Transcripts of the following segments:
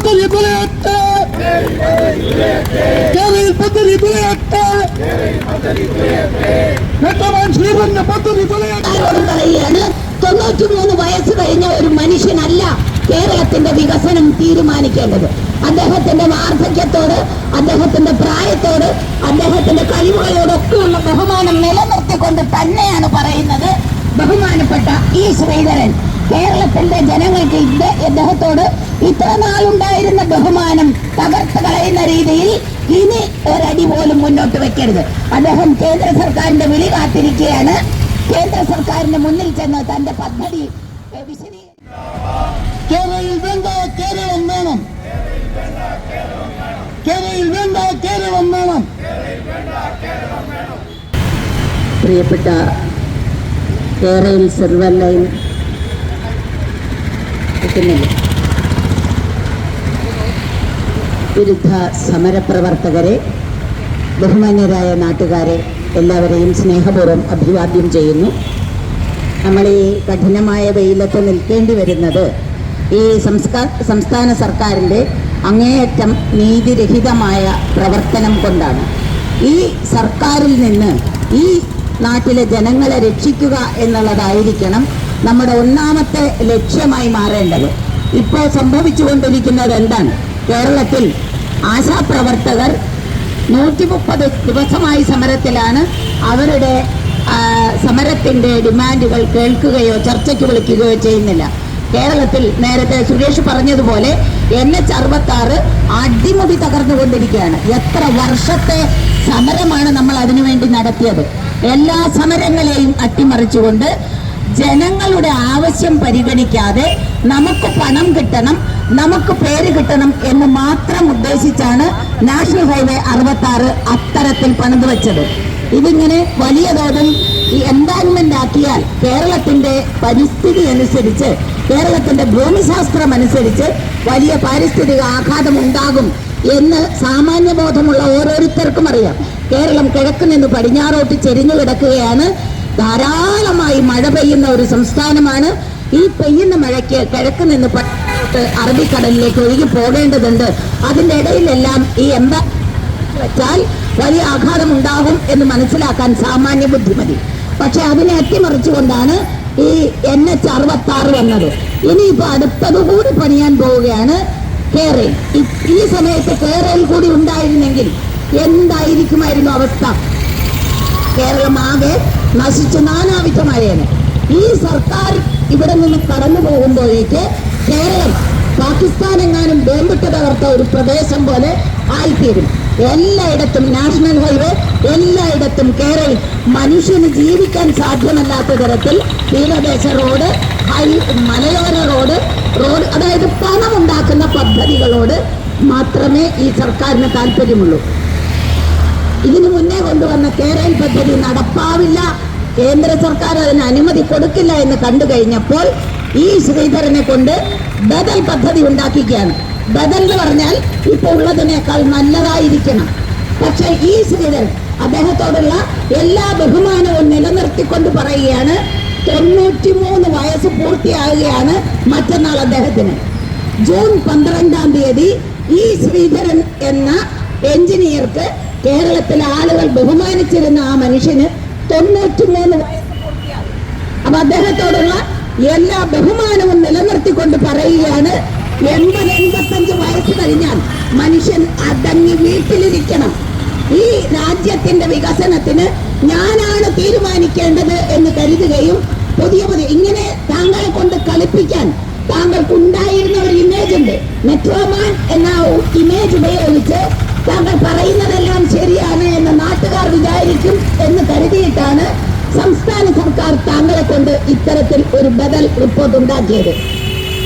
പദ്ധതി തുലയട്ടെ കേരളയിൽ പദ്ധതി തുലയട്ടെ നെട്ടമാൻ ശ്രീധരന്റെ പദ്ധതി പറയുകയാണ് തൊണ്ണൂറ്റിമൂന്ന് വയസ്സ് കഴിഞ്ഞ ഒരു മനുഷ്യനല്ല കേരളത്തിന്റെ വികസനം തീരുമാനിക്കേണ്ടത്. അദ്ദേഹത്തിന്റെ വാർദ്ധക്യത്തോട് അദ്ദേഹത്തിന്റെ പ്രായത്തോട് അദ്ദേഹത്തിന്റെ കഴിവുകളോടൊക്കെയുള്ള ബഹുമാനം നിലനിർത്തിക്കൊണ്ട് തന്നെയാണ് പറയുന്നത് ബഹുമാനപ്പെട്ട ഈ ശ്രീധരൻ. കേരളത്തിന്റെ ജനങ്ങൾക്ക് ഇത് ഇദ്ദേഹത്തോട് ഇത്ര നാളുണ്ടായിരുന്ന ബഹുമാനം തകർത്ത് കളയുന്ന രീതിയിൽ ഇനി ഒരടി പോലും മുന്നോട്ട് വെക്കരുത്. അദ്ദേഹം കേന്ദ്ര സർക്കാരിന്റെ വിളി കാത്തിരിക്കുകയാണ്. കേന്ദ്ര സർക്കാരിന്റെ മുന്നിൽ ചെന്ന് തന്റെ പദ്ധതി കേരളയിൽ വേണ്ട കേരളം വേണം. കേരളയിൽ വേണ്ട കേരളം വേണം. പ്രിയപ്പെട്ട കേരളയിൽ സിൽവർ ലൈൻ കിട്ടുന്നില്ല വിരുദ്ധ സമരപ്രവർത്തകരെ ബഹുമാന്യരായ നാട്ടുകാരെ എല്ലാവരെയും സ്നേഹപൂർവം അഭിവാദ്യം ചെയ്യുന്നു. നമ്മൾ ഈ കഠിനമായ വെയിലത്ത് നിൽക്കേണ്ടി വരുന്നത് ഈ സംസ്കാ സംസ്ഥാന സർക്കാരിന്റെ അങ്ങേയറ്റം നീതിരഹിതമായ പ്രവർത്തനം കൊണ്ടാണ്. ഈ സർക്കാരിൽ നിന്ന് ഈ നാട്ടിലെ ജനങ്ങളെ രക്ഷിക്കുക എന്നുള്ളതായിരിക്കണം നമ്മുടെ ഒന്നാമത്തെ ലക്ഷ്യമായി മാറേണ്ടത്. ഇപ്പോൾ സംഭവിച്ചുകൊണ്ടിരിക്കുന്നത് എന്താണ്? കേരളത്തിൽ ആശാപ്രവർത്തകർ നൂറ്റി മുപ്പത് ദിവസമായി സമരത്തിലാണ്. അവരുടെ സമരത്തിന്റെ ഡിമാൻഡുകൾ കേൾക്കുകയോ ചർച്ചയ്ക്ക് വിളിക്കുകയോ ചെയ്യുന്നില്ല. കേരളത്തിൽ നേരത്തെ സുരേഷ് പറഞ്ഞതുപോലെ എൻ എച്ച് അറുപത്തി ആറ് അടിമുടി തകർന്നുകൊണ്ടിരിക്കുകയാണ്. എത്ര വർഷത്തെ സമരമാണ് നമ്മൾ അതിനുവേണ്ടി നടത്തിയത്? എല്ലാ സമരങ്ങളെയും അട്ടിമറിച്ചുകൊണ്ട് ജനങ്ങളുടെ ആവശ്യം പരിഗണിക്കാതെ നമുക്ക് പണം കിട്ടണം നമുക്ക് പേര് കിട്ടണം എന്ന് മാത്രം ഉദ്ദേശിച്ചാണ് നാഷണൽ ഹൈവേ അറുപത്തി ആറ് അത്തരത്തിൽ പണിത് വെച്ചത്. ഇതിങ്ങനെ വലിയ തോതിൽ ഈ എൻവയൺമെന്റ് ആക്കിയാൽ കേരളത്തിന്റെ പരിസ്ഥിതി അനുസരിച്ച് കേരളത്തിന്റെ ഭൂമിശാസ്ത്രം അനുസരിച്ച് വലിയ പാരിസ്ഥിതിക ആഘാതം ഉണ്ടാകും എന്ന് സാമാന്യബോധമുള്ള ഓരോരുത്തർക്കും അറിയാം. കേരളം കിഴക്ക് നിന്ന് പടിഞ്ഞാറോട്ട് ചെരിഞ്ഞു കിടക്കുകയാണ്. ധാരാളമായി മഴ പെയ്യുന്ന ഒരു സംസ്ഥാനമാണ്. ഈ പെയ്യുന്ന മഴയ്ക്ക് കിഴക്ക് നിന്ന് പട്ട് അറബിക്കടലിലേക്ക് ഒഴുകി പോകേണ്ടതുണ്ട്. അതിന്റെ ഇടയിലെല്ലാം ഈ എംബാ വെച്ചാൽ വലിയ ആഘാതം ഉണ്ടാകും എന്ന് മനസ്സിലാക്കാൻ സാമാന്യ ബുദ്ധിമതി. പക്ഷെ അതിനെ അട്ടിമറിച്ചുകൊണ്ടാണ് ഈ എൻ എച്ച് അറുപത്തി ആറ് വന്നത് ഇനിയിപ്പോ അടുത്തതുകൂടി പണിയാൻ പോവുകയാണ് കേരയിൽ. ഈ- സമയത്ത് കേരയിൽ കൂടി ഉണ്ടായിരുന്നെങ്കിൽ എന്തായിരിക്കുമായിരുന്നു അവസ്ഥ? കേരളം ആകെ നശിച്ച് നാനാവിധമായേനെ ഈ സർക്കാർ ഇവിടെ നിന്ന് കടന്നു പോകുമ്പോഴേക്ക് കേരളം പാകിസ്ഥാൻ എങ്ങാനും ബോംബിട്ട് തകർത്ത ഒരു പ്രദേശം പോലെ ആയിത്തീരും. എല്ലായിടത്തും നാഷണൽ ഹൈവേ എല്ലായിടത്തും കേരളം മനുഷ്യന് ജീവിക്കാൻ സാധ്യമല്ലാത്ത തരത്തിൽ തീരദേശ റോഡ് ഹൈ മലയോര റോഡ് റോഡ് അതായത് പണം ഉണ്ടാക്കുന്ന പദ്ധതികളോട് മാത്രമേ ഈ സർക്കാരിന് താല്പര്യമുള്ളൂ. ഇതിനു മുന്നേ കൊണ്ടുവന്ന കേരള പദ്ധതി നടപ്പാവില്ല. കേന്ദ്ര സർക്കാർ അതിന് അനുമതി കൊടുക്കില്ല എന്ന് കണ്ടു കഴിഞ്ഞപ്പോൾ ഈ ശ്രീധരനെ കൊണ്ട് ബദൽ പദ്ധതി ഉണ്ടാക്കിക്കുകയാണ്. ബദൽ എന്ന് പറഞ്ഞാൽ ഇപ്പൊ ഉള്ളതിനേക്കാൾ നല്ലതായിരിക്കണം. പക്ഷേ ഈ ശ്രീധരൻ അദ്ദേഹത്തോടുള്ള എല്ലാ ബഹുമാനവും നിലനിർത്തിക്കൊണ്ട് പറയുകയാണ് തൊണ്ണൂറ്റി മൂന്ന് വയസ്സ് പൂർത്തിയാകുകയാണ് മറ്റന്നാൾ അദ്ദേഹത്തിന്. ജൂൺ പന്ത്രണ്ടാം തീയതി ഈ ശ്രീധരൻ എന്ന എഞ്ചിനീയർക്ക് കേരളത്തിലെ ആളുകൾ ബഹുമാനിച്ചിരുന്ന ആ മനുഷ്യന് തൊണ്ണൂറ്റിമൂന്ന് വയസ്സ് അപ്പൊ അദ്ദേഹത്തോടുള്ള എല്ലാ ബഹുമാനവും നിലനിർത്തിക്കൊണ്ട് പറയുകയാണ് എൺപത് എൺപത്തഞ്ച് വയസ്സ് കഴിഞ്ഞാൽ മനുഷ്യൻ അടങ്ങി വീട്ടിലിരിക്കണം. ഈ രാജ്യത്തിന്റെ വികസനത്തിന് ഞാനാണ് തീരുമാനിക്കേണ്ടത് എന്ന് കരുതുകയും പുതിയ പുതിയ ഇങ്ങനെ താങ്കളെ കൊണ്ട് കളിപ്പിക്കാൻ താങ്കൾക്ക് ഉണ്ടായിരുന്ന ഒരു ഇമേജ് ഉണ്ട്. മെട്രോമാൻ എന്ന ഇമേജ് ഉപയോഗിച്ച് താങ്കൾ പറയുന്നതെല്ലാം ശരിയാണ് എന്ന് നാട്ടുകാർ വിചാരിക്കും എന്ന് കരുതിയിട്ടാണ് സംസ്ഥാന സർക്കാർ താങ്കളെ കൊണ്ട് ഇത്തരത്തിൽ ഒരു ബദൽ റിപ്പോർട്ട് ഉണ്ടാക്കിയത്.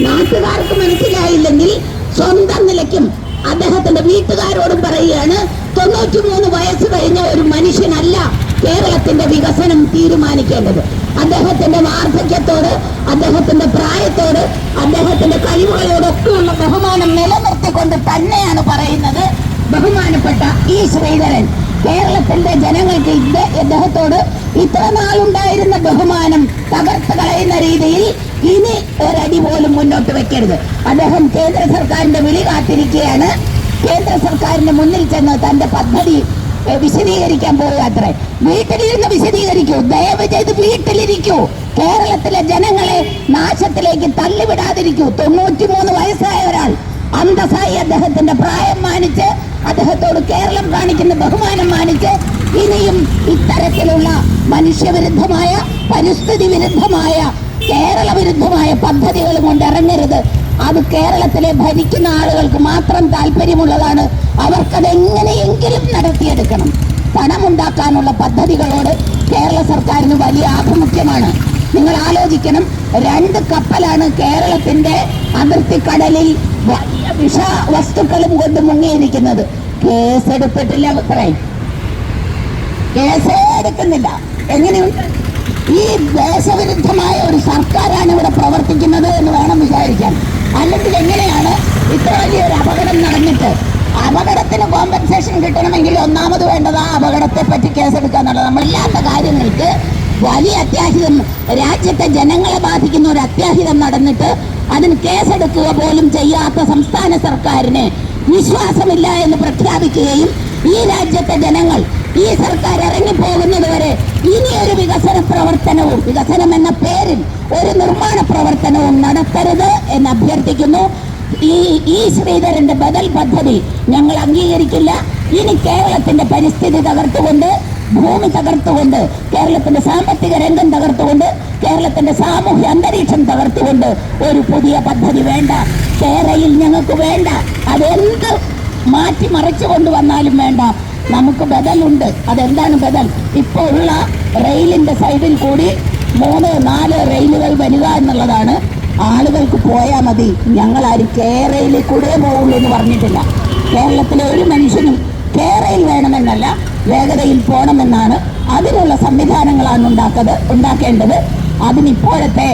നാട്ടുകാർക്ക് മനസ്സിലായില്ലെങ്കിൽ സ്വന്തം നിലയ്ക്കും അദ്ദേഹത്തിന്റെ വീട്ടുകാരോടും പറയുകയാണ് തൊണ്ണൂറ്റിമൂന്ന് വയസ്സ് കഴിഞ്ഞ ഒരു മനുഷ്യനല്ല കേരളത്തിന്റെ വികസനം തീരുമാനിക്കേണ്ടത്. അദ്ദേഹത്തിന്റെ വാർദ്ധക്യത്തോട് അദ്ദേഹത്തിന്റെ പ്രായത്തോട് അദ്ദേഹത്തിന്റെ കഴിവുകളോടൊക്കെയുള്ള ബഹുമാനം നിലനിർത്തിക്കൊണ്ട് തന്നെയാണ് പറയുന്നത്. ബഹുമാനപ്പെട്ട ഈ ശ്രീധരൻ. കേരളത്തിന്റെ ജനങ്ങൾക്ക് ഇദ്ദേഹത്തോട് ഇത്ര നാളുണ്ടായിരുന്ന ബഹുമാനം തകർത്ത് കളയുന്ന രീതിയിൽ ഇനി ഒരടി പോലും മുന്നോട്ട് വെക്കരുത്. അദ്ദേഹം കേന്ദ്ര സർക്കാരിന്റെ വിളി കാത്തിരിക്കുകയാണ്. കേന്ദ്ര സർക്കാരിന്റെ മുന്നിൽ ചെന്ന് തന്റെ പദ്ധതി വിശദീകരിക്കാൻ പോവുകത്രേ വീട്ടിലിരുന്ന് വിശദീകരിക്കൂ. ദയവ് ചെയ്ത് വീട്ടിലിരിക്കൂ. കേരളത്തിലെ ജനങ്ങളെ നാശത്തിലേക്ക് തള്ളിവിടാതിരിക്കൂ. തൊണ്ണൂറ്റിമൂന്ന് വയസ്സായ ഒരാൾ അന്തസ്സായി അദ്ദേഹത്തിന്റെ പ്രായം മാനിച്ച് അദ്ദേഹത്തോട് കേരളം കാണിക്കുന്ന ബഹുമാനം മാനിച്ച് ഇനിയും ഇത്തരത്തിലുള്ള മനുഷ്യവിരുദ്ധമായ പരിസ്ഥിതി വിരുദ്ധമായ കേരള വിരുദ്ധമായ പദ്ധതികൾ കൊണ്ട് ഇറങ്ങരുത് അത് കേരളത്തിലെ ഭരിക്കുന്ന ആളുകൾക്ക് മാത്രം താല്പര്യമുള്ളതാണ്. അവർക്കത് എങ്ങനെയെങ്കിലും നടത്തിയെടുക്കണം. പണമുണ്ടാക്കാനുള്ള പദ്ധതികളോട് കേരള സർക്കാരിന് വലിയ ആഭിമുഖ്യമാണ്. നിങ്ങൾ ആലോചിക്കണം രണ്ട് കപ്പലാണ് കേരളത്തിന്റെ അതിർത്തി കടലിൽ വിഷ വസ്തുക്കളും കൊണ്ട് മുങ്ങിയിരിക്കുന്നത്. കേസെടുത്തിട്ടില്ല അത്രേ കേസേ എടുക്കുന്നില്ല. എങ്ങനെയുണ്ട്? ഈ ദേശവിരുദ്ധമായ ഒരു സർക്കാരാണ് ഇവിടെ പ്രവർത്തിക്കുന്നത് എന്ന് വേണം വിചാരിക്കാൻ. അല്ലെങ്കിൽ എങ്ങനെയാണ് ഇത്ര വലിയൊരു അപകടം നടന്നിട്ട്? അപകടത്തിന് കോമ്പൻസേഷൻ കിട്ടണമെങ്കിൽ ഒന്നാമത് വേണ്ടത് ആ അപകടത്തെ പറ്റി കേസെടുക്കുക എന്നുള്ളത്. നമ്മളില്ലാത്ത കാര്യങ്ങൾക്ക് വലിയ അത്യാഹിതം രാജ്യത്തെ ജനങ്ങളെ ബാധിക്കുന്ന ഒരു അത്യാഹിതം നടന്നിട്ട് അതിന് കേസെടുക്കുക പോലും ചെയ്യാത്ത സംസ്ഥാന സർക്കാരിന് വിശ്വാസമില്ല എന്ന് പ്രഖ്യാപിക്കുകയും ഈ രാജ്യത്തെ ജനങ്ങൾ ഈ സർക്കാർ ഇറങ്ങിപ്പോകുന്നത് വരെ ഇനിയൊരു വികസന പ്രവർത്തനവും വികസനം എന്ന പേരിൽ ഒരു നിർമ്മാണ പ്രവർത്തനവും നടത്തരുത് എന്ന് അഭ്യർത്ഥിക്കുന്നു. ഈ ഈ ശ്രീധരന്റെ ബദൽ പദ്ധതി ഞങ്ങൾ അംഗീകരിക്കില്ല. ഇനി കേരളത്തിന്റെ പരിസ്ഥിതി തകർത്തുകൊണ്ട് ഭൂമി തകർത്തുകൊണ്ട് കേരളത്തിന്റെ സാമ്പത്തിക രംഗം തകർത്തുകൊണ്ട് കേരളത്തിന്റെ സാമൂഹ്യ അന്തരീക്ഷം തകർത്തുകൊണ്ട് ഒരു പുതിയ പദ്ധതി വേണ്ട. കേരയിൽ ഞങ്ങൾക്ക് വേണ്ട. അതെന്ത് മാറ്റി മറിച്ചു കൊണ്ടുവന്നാലും വേണ്ട. നമുക്ക് ബദലുണ്ട്. അതെന്താണ് ബദൽ? ഇപ്പോൾ ഉള്ള റെയിലിന്റെ സൈഡിൽ കൂടി മൂന്ന് നാല് റെയിലുകൾ വരിക എന്നുള്ളതാണ്. ആളുകൾക്ക് പോയാൽ മതി. ഞങ്ങൾ ആരും കേരളയിൽ കൂടെ പോകുള്ളൂ എന്ന് പറഞ്ഞിട്ടില്ല. കേരളത്തിലെ ഒരു മനുഷ്യനും കേരളയിൽ വേണമെന്നല്ല വേഗതയിൽ പോകണമെന്നാണ് അതിനുള്ള സംവിധാനങ്ങളാണ് ഉണ്ടാക്കത് ഉണ്ടാക്കേണ്ടത്. അതിനിപ്പോഴത്തെ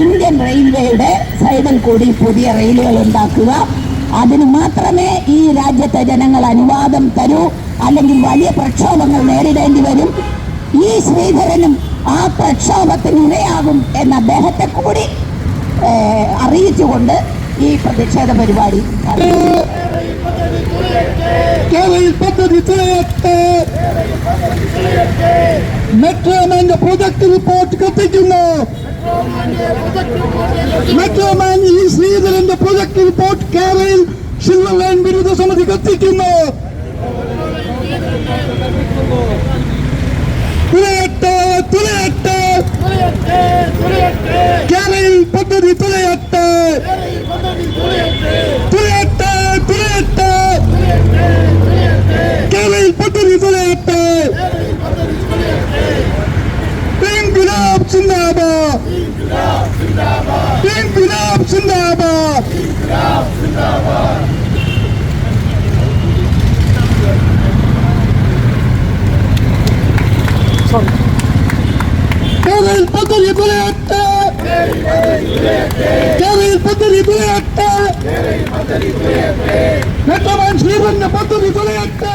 ഇന്ത്യൻ റെയിൽവേയുടെ സൈഡിൽ കൂടി പുതിയ റെയിലുകൾ ഉണ്ടാക്കുക. അതിന് മാത്രമേ ഈ രാജ്യത്തെ ജനങ്ങൾ അനുവാദം തരൂ അല്ലെങ്കിൽ വലിയ പ്രക്ഷോഭങ്ങൾ നേരിടേണ്ടി വരും. ഈ ശ്രീധരനും ആ പ്രക്ഷോഭത്തിന് ഇരയാകും എന്ന അദ്ദേഹത്തെ കൂടി അറിയിച്ചുകൊണ്ട് ഈ പ്രതിഷേധ പരിപാടി കേരളയിൽ പദ്ധതി തുലയട്ടെ മെട്രോമാന്റെ പ്രൊജക്ട് റിപ്പോർട്ട് കത്തിക്കുന്നു മെട്രോമാൻ ഈ ശ്രീധരന്റെ പ്രൊജക്ട് റിപ്പോർട്ട് കേരളയിൽ സിൽവർ ലൈൻ വിരുദ്ധ സമിതി കത്തിക്കുന്നു തുലയട്ടെ തുലയട്ടെ കേരളയിൽ പദ്ധതി തുലയട്ടെ തുലയട്ടെ തുലയട്ടെ കേരളയിൽ പദ്ധതി തുലയട്ടെ ഇൻകുലാബ് സിന്ദാബാദ് ഇൻകുലാബ് സിന്ദാബാദ് കേരളയിൽ പദ്ധതി തുലയട്ടെ കേരളയിൽ പദ്ധതി തുലയട്ടെ മെട്രോമാൻ ശ്രീധരന്റെ പദ്ധതി തുലയട്ടെ